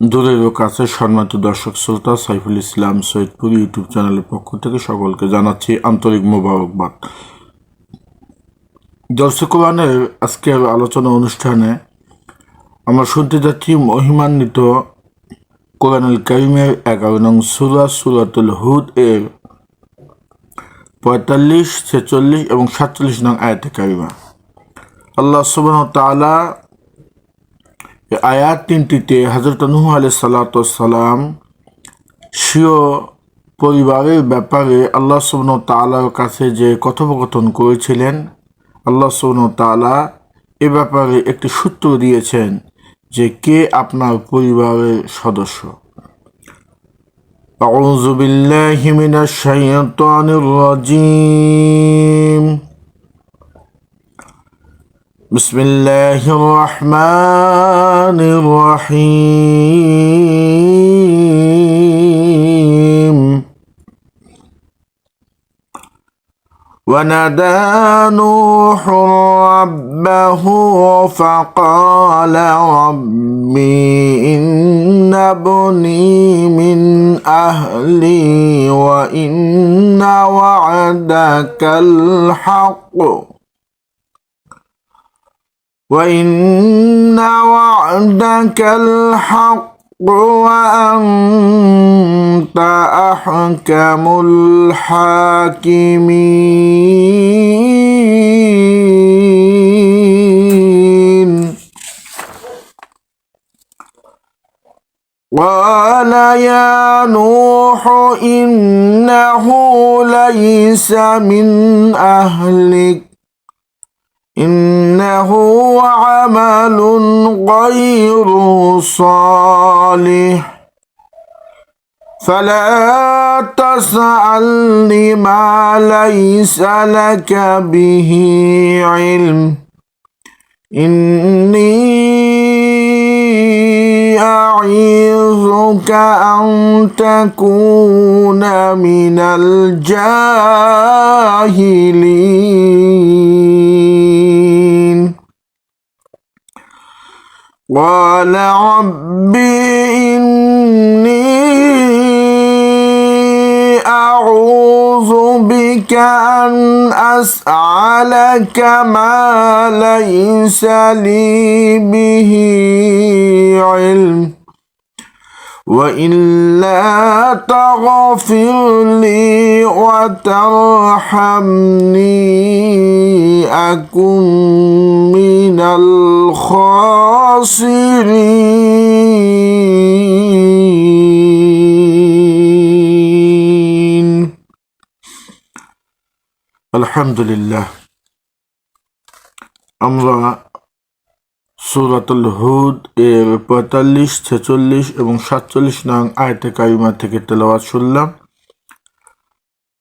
দূরের কাছে সম্মানিত দর্শক শ্রোতা সাইফুল ইসলাম সৈয়দপুর ইউটিউব চ্যানেলের পক্ষ থেকে সকলকে জানাচ্ছি আন্তরিক মোবারকবাদ। দর্শক কোরআনের আজকের আলোচনা অনুষ্ঠানে আমরা শুনতে যাচ্ছি মহিমান্বিত কোরআনুল করিমের এগারো নং সুরা, সুরাতুল হুদ এর পঁয়তাল্লিশ, ছেচল্লিশ এবং সাতচল্লিশ নং আয়াতে কারিমা। আল্লাহ সুবাহ এই আয়াত তিনটিতে হজরত নুহ আলি সালাতাম স্বীয় পরিবারের ব্যাপারে আল্লাহ সুবন তালার কাছে যে কথোপকথন করেছিলেন আল্লাহ সুবন তালা এ ব্যাপারে একটি সূত্র দিয়েছেন যে কে আপনার পরিবারের সদস্য أعوذ بالله من الشيطان الرجيم بسم الله الرحمن الرحيم ونادى نوح ربه فقال ربي إن ابني من أهلي وإن وعدك الحق. وإن وعدك الحق وأنت أحكم الحاكمين قال يا نوح إنه ليس من أهلك إنه عمل غير صالح. فلا تسألني ما ليس لك به علم. إني أعيذك أن تكون من الجاهلين. قال رب إني أعوذ بك أن أسألك ما ليس لي به علم. وإلا تغفر لي وترحمني أكن من الخاسرين الحمد لله আমরা সুরাতুল হুদ এর পঁয়তাল্লিশ, ছেচল্লিশ এবং সাতচল্লিশ নং আয়তে কারিমা থেকে তেলাওয়াত শুনলাম।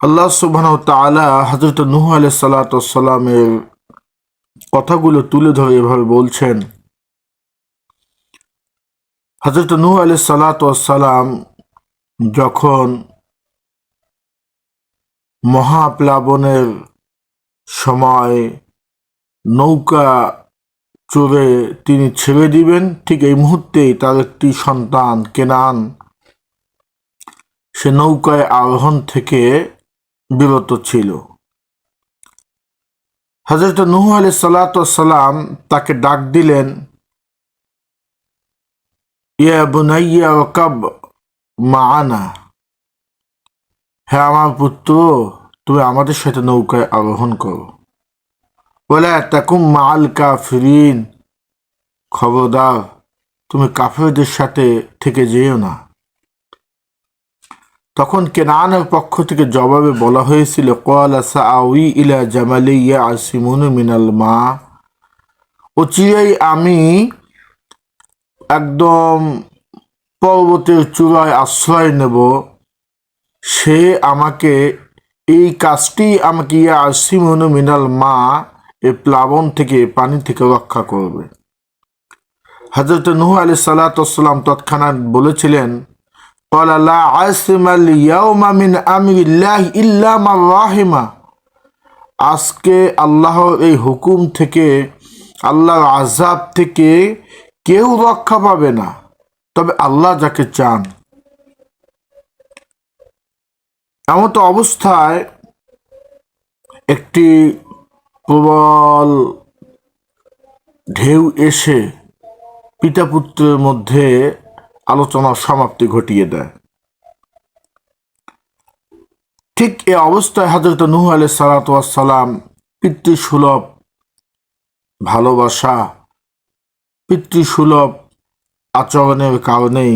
আল্লাহ সুবহান তাআলা হজরত নুহ আলাই সালাতামের কথাগুলো তুলে ধরে এভাবে বলছেন হজরত নুহ আলাই সালাতাম যখন মহাপ্লাবনের সময় নৌকা চড়ে তিনি ছেড়ে দিবেন, ঠিক এই মুহূর্তেই তার একটি সন্তান কেনান। সে নৌকায় আরোহণ থেকে বিরত ছিল। হজরত নুহ আলি সালাম তাকে ডাক দিলেন, ইয়া বুনাইয়া ওকাব মাআনা হ্যাঁ আমার পুত্র, তুমি আমাদের সাথে নৌকায় আরোহণ করো। বলে, তাকুম মাল কাফিরিন। খবরদার তুমি কাফেরদের সাথে থেকে যেও না। তখন কেনানের পক্ষ থেকে জবাবে বলা হয়েছিল কলা সাউই ইলা জামালিয়া আসিমুন মিনাল মা। ও চিরাই আমি একদম পর্বতের চূড়ায় আশ্রয় নেব। সে আমাকে, এই কাজটি আমাকে ইয়া আসিমুন মিনাল মা এ প্লাবন থেকে, পানি থেকে রক্ষা করবে। হজরত নুহ আলি সালাতাম তৎক্ষণাৎ বলেছিলেন আজকে আল্লাহর এই হুকুম থেকে, আল্লাহর আজাব থেকে কেউ রক্ষা পাবে না। তবে আল্লাহ যাকে চান। এমন তো অবস্থায় একটি প্রবল ঢেউ এসে পিতা পুত্রের মধ্যে আলোচনার সমাপ্তি ঘটিয়ে দেয়। ঠিক এ অবস্থায় হাজরত নুহ আলাই সালাতাম পিতৃসুলভ ভালোবাসা, পিতৃসুলভ আচরণের কারণেই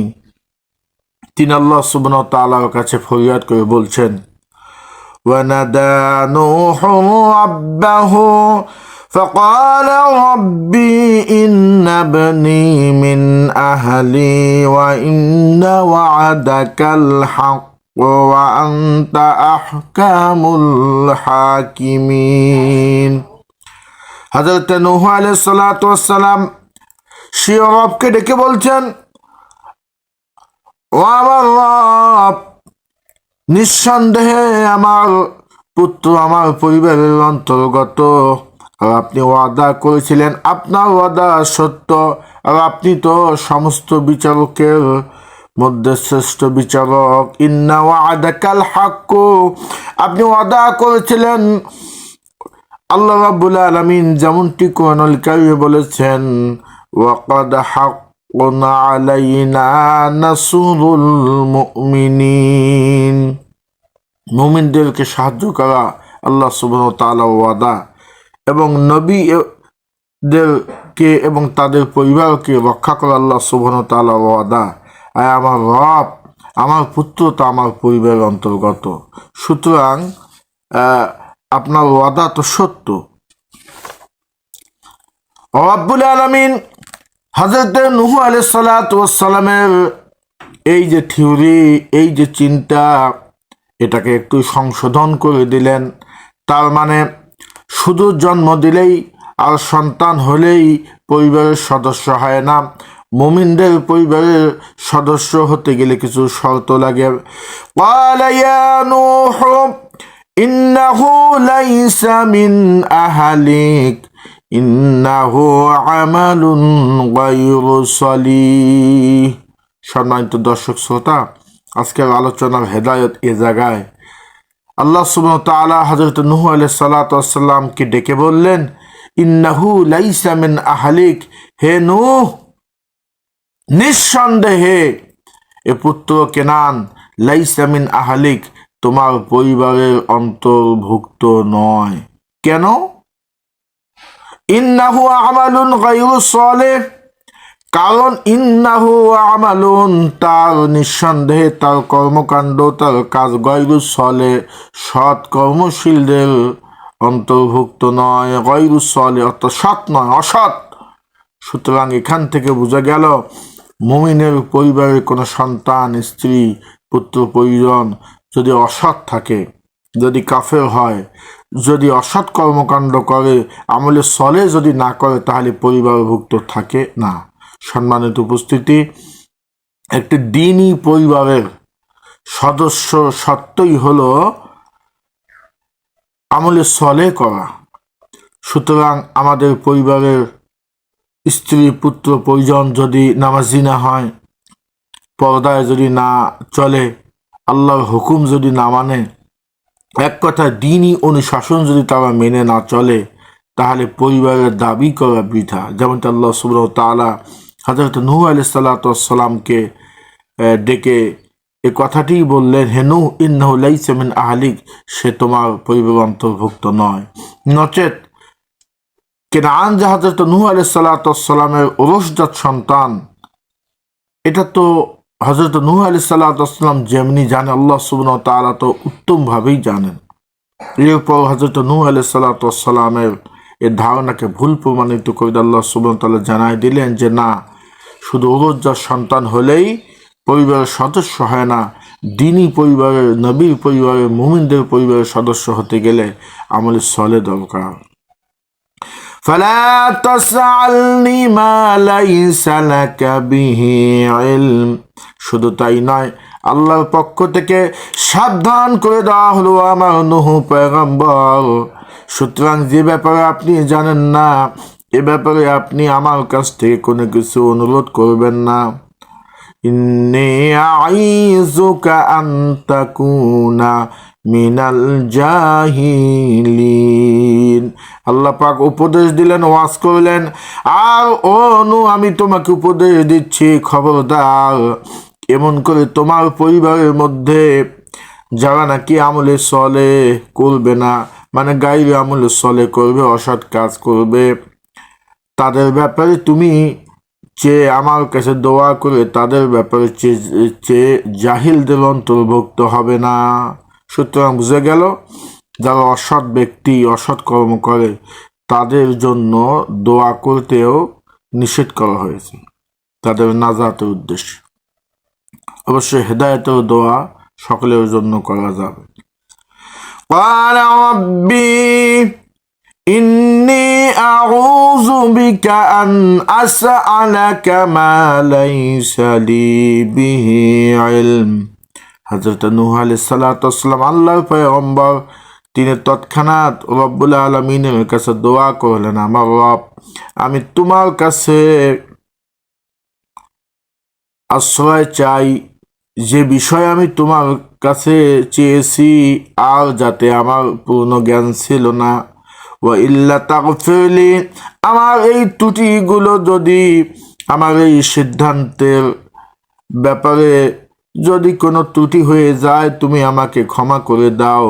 তিনি আল্লাহ সুবন তালার কাছে ফরিয়াদ করে বলছেন ونادى نوح ربه فقال ربي إن ابني من أهلي وإن وعدك الحق وأنت أحكام الحاكمين হজরত নুহ আলাইহিস সালাতু ওয়াস সালাম সে রবকে ডেকে বলছেন ও আমার রব নিঃসন্দেহে আমার পুত্র আমার পরিবারের অন্তর্গত। আর আপনি ওয়াদা করেছিলেন, আপনার ওয়াদা সত্য। আর আপনি তো সমস্ত বিচারকের মধ্যে শ্রেষ্ঠ বিচারক। ইন্না ওয়াদাকাল হাক্কু। আপনি ওয়াদা করেছিলেন, আল্লাহ রাব্বুল আলামিন যেমনটি কোরআনুল কারিমে বলেছেন, ওয়াকাদ হাক্কুনা আলাইনা নাসরুল মুমিনিন মুমিনদেরকে সাহায্য করা আল্লাহ তাআলা ওয়াদা এবং নবীদেরকে এবং তাদের পরিবারকে রক্ষা করা আল্লাহ সুবহানাহু ওয়া তাআলা ওয়াদা। আয় আমার রব, আমার পুত্র তো আমার পরিবারের অন্তর্গত। সুতরাং আপনার ওয়াদা তো সত্য। রব্বুল আলমিন হজরত নুহু আলাইসালামের এই যে থিওরি, এই যে চিন্তা, এটাকে একটু সংশোধন করে দিলেন। তার মানে শুধু জন্ম দিলেই আর সন্তান হলেই পরিবারের সদস্য হয় না, মুমিনদের পরিবারের সদস্য হতে গেলে কিছু শর্ত লাগে। ইন্নাহু লাইসা মিন আহালিক ইন্নাহু আমালুন গায়রু সালিহ। সম্মানিত দর্শক শ্রোতা, আজকের আলোচনার হেদায়ত এ জায়গায় আল্লাহ সুবহ তালা হজরত নুহ আলহ সাল্লাতামকে ডেকে বললেন, ইন্নাহু লাইসা মিন আহলিক। হে নুহ, নিঃসন্দেহে এ পুত্র কেনান, লাইসা মিন আহলিক, তোমার পরিবারের অন্তর্ভুক্ত নয়। কেন? ইন্নাহু আমালুন গায়রু সালেহ। কারণ ইন্নাহু আমালুন, তার নিঃসন্দেহে তার কর্মকাণ্ড, তার কাজ গয়রু সলে সৎ কর্মশীলদের অন্তর্ভুক্ত নয়, গয়রু সলে অর্থাৎ সৎ নয়, অসৎ। সুতরাং এখান থেকে বোঝা গেল, মুমিনের পরিবারের কোনো সন্তান, স্ত্রী, পুত্র, পরিজন যদি অসৎ থাকে যদি কাফের হয়, যদি অসৎ কর্মকাণ্ড করে, আমলে সলে যদি না করে, তাহলে পরিবারভুক্ত থাকে না। সম্মানিত উপস্থিতি, একটি দিনই পরিবারের সদস্য সত্যই হলো আমলে সলে করা। সুতরাং আমাদের পরিবারের স্ত্রী, পুত্র, পরিজন যদি নামাজি না হয়, পর্দায় যদি না চলে, আল্লাহর হুকুম যদি না মানে এক কথা, দিনই অনুশাসন যদি তারা মেনে না চলে, তাহলে পরিবারের দাবি করা বৃথা। যেমনটা আল্লাহ সুবর তালা হজরত নূহ আলি সাল্লাতামকে ডেকে এ কথাটি বললেন হেনু ইন্নাহু লাইসা মিন আহলিক, সে তোমার পরিবার অন্তর্ভুক্ত নয়। নচেত কেনান যে হজরত নূহ আলি সাল্লাতামের ওরসজাত সন্তান, এটা তো হজরত নূহ আলি সাল্লাতাম যেমনি জানে, আল্লাহ সুবন তালা তো উত্তমভাবেই জানেন। এরপর হজরত নূহ আলি সাল্লাতামের এর ধারণাকে ভুল প্রমাণিত করে আল্লাহ সুবন তাল্লাহ জানাই দিলেন যে, না, শুধু ওরজ্জার সন্তান হলেই পরিবারের সদস্য হয় না দিনই পরিবারের, নবীর পরিবারের, মুমিনদের পরিবারের সদস্য হতে গেলে আমলের সলে দরকার। فلا تسألني ما ليس لك به علم শুধু তাই নয় আল্লাহর পক্ষ থেকে সাবধান করে দেওয়া হলো আমার নহু পয়গম্বর সুতরাং যে ব্যাপারে আপনি জানেন না এ ব্যাপারে আপনি আমার কাছ থেকে কোনো কিছু অনুরোধ করবেন না ইন্নি আইযুকা আন তাকুনা মিনাল জাহিলিন। আল্লাহ পাক উপদেশ দিলেন, ওয়াজ করলেন। আর ও নু, আমি তোমাকে উপদেশ দিচ্ছি, খবরদার। এমন করে তোমার পরিবারের মধ্যে যারা নাকি আমলে চলে করবে না মানে গাইবে আমলে চলে করবে, অসৎ কাজ করবে, তাদের ব্যাপারে তুমি যে আমার কাছে দোয়া করে তাদের ব্যাপারে যে জাহিলদের অন্তর্ভুক্ত হবে না সুতরাং বুঝে গেল যারা অসৎ ব্যক্তি অসৎ কর্ম করে তাদের জন্য দোয়া করতেও নিষেধ করা হয়েছে তাদের নাজাতের উদ্দেশ্যে অবশ্যই হেদায়তের দোয়া সকলের জন্য করা যাবে قال ربي إني أعوذ بك أن أسألك ما ليس لي به علم হজরত নূহ আলাইহিস সালাতু ওয়াসসালাম আল্লাহর পয়গম্বর তিনি তৎক্ষণাৎ রব্বুল আলমিনের কাছে দোয়া করলেন আমার রব আমি তোমার কাছে আশ্রয় চাই যে বিষয় আমি তোমার কাছে চেয়েছি আর যাতে আমার পূর্ণ জ্ঞান ছিল না ও ইল্লা আমার এই ত্রুটিগুলো যদি, আমার এই সিদ্ধান্তের ব্যাপারে যদি কোনো ত্রুটি হয়ে যায়, তুমি আমাকে ক্ষমা করে দাও।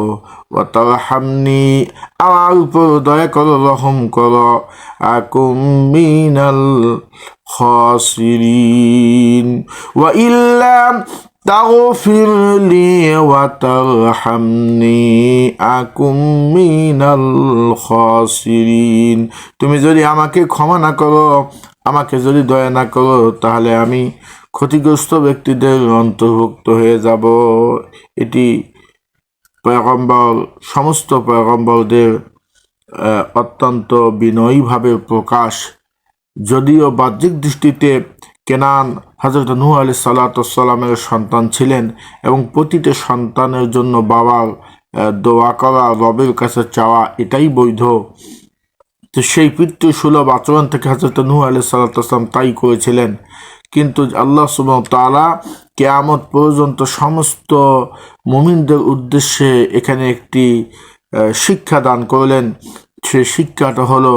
ও তার হামনি আমার উপর দয়া করো, রহম করো। আকুমিনাল খসিরিন। ওয়া ইল্লা তাগফির লি ওয়া তারহামনি আকুম মিনাল খসিরিন তুমি যদি আমাকে ক্ষমা না করো, আমাকে যদি দয়া না করো, তাহলে আমি ক্ষতিগ্রস্ত ব্যক্তিদের অন্তর্ভুক্ত হয়ে যাব। এটি পয়গম্বর, সমস্ত পয়গম্বরদের অত্যন্ত বিনয়ীভাবে প্রকাশ। যদিও বাহ্যিক দৃষ্টিতে কেনান হজরত নূহ আলি সাল্লাতামের সন্তান ছিলেন এবং প্রতিটি সন্তানের জন্য বাবার দোয়া করা, রবের কাছে চাওয়া এটাই বৈধ। তো সেই পিতৃসুলভ আচরণ থেকে হজরত নূহ আলি সাল্লাতাম তাই করেছিলেন। কিন্তু আল্লাহ সুব তালা কেয়ামত পর্যন্ত সমস্ত মুমিনদের উদ্দেশ্যে এখানে একটি শিক্ষা দান করলেন। সে শিক্ষাটা হলো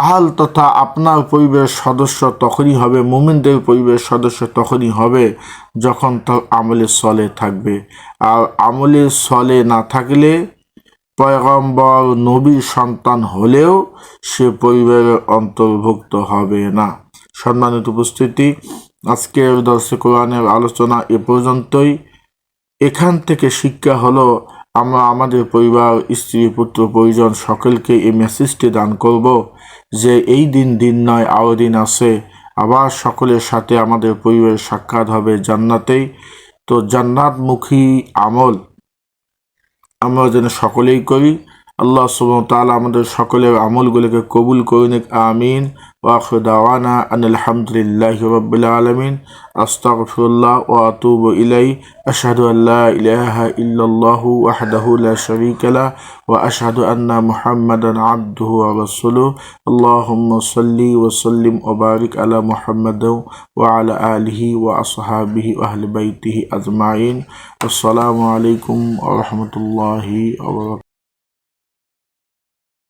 আহাল তথা আপনার পরিবেশ সদস্য তখনই হবে, মুমিনদের পরিবেশ সদস্য তখনই হবে যখন তার আমলের সলে থাকবে। আর আমলের সলে না থাকলে পয়গম্বর নবীর সন্তান হলেও সে পরিবারের অন্তর্ভুক্ত হবে না। সম্মানিত উপস্থিতি, আজকের দর্শক কোরআনের আলোচনা এ পর্যন্তই। এখান থেকে শিক্ষা হলো, আমরা আমাদের পরিবার, স্ত্রী, পুত্র, পরিজন সকলকে এই মেসেজটি দান করব। যে এই দিন দিন নয়, আরও দিন আছে। আবার সকলের সাথে আমাদের পরিবারের সাক্ষাৎ হবে জান্নাতেই। তো জান্নাতমুখী আমল আমরা যেন সকলেই করি। আল্লাহ সুবহান তাআলা আমাদের সকলের আমলগুলোকে কবুল করুন। আমিন। ওয়াখির দাওয়ানা আনিল হামদুলিল্লাহি রাব্বিল আলামিন। আস্তাগফিরুল্লাহ ওয়া আতুবু ইলাই আশহাদু আল্লা ইলাহা ইল্লাল্লাহু ওয়াহদাহু লা শারীকা লা ওয়া আশহাদু আন্না মুহাম্মাদান আবদুহু রাসূলুহু। আল্লাহুম্মা সাল্লি ওয়া সাল্লিম ওয়া বারিক আলা মুহাম্মাদ ওয়া আলা আলিহি ওয়া আসহাবিহি ওয়া আহলি বাইতিহি আজমাইন। আসসালামু আলাইকুম ওয়া রাহমাতুল্লাহি ওয়া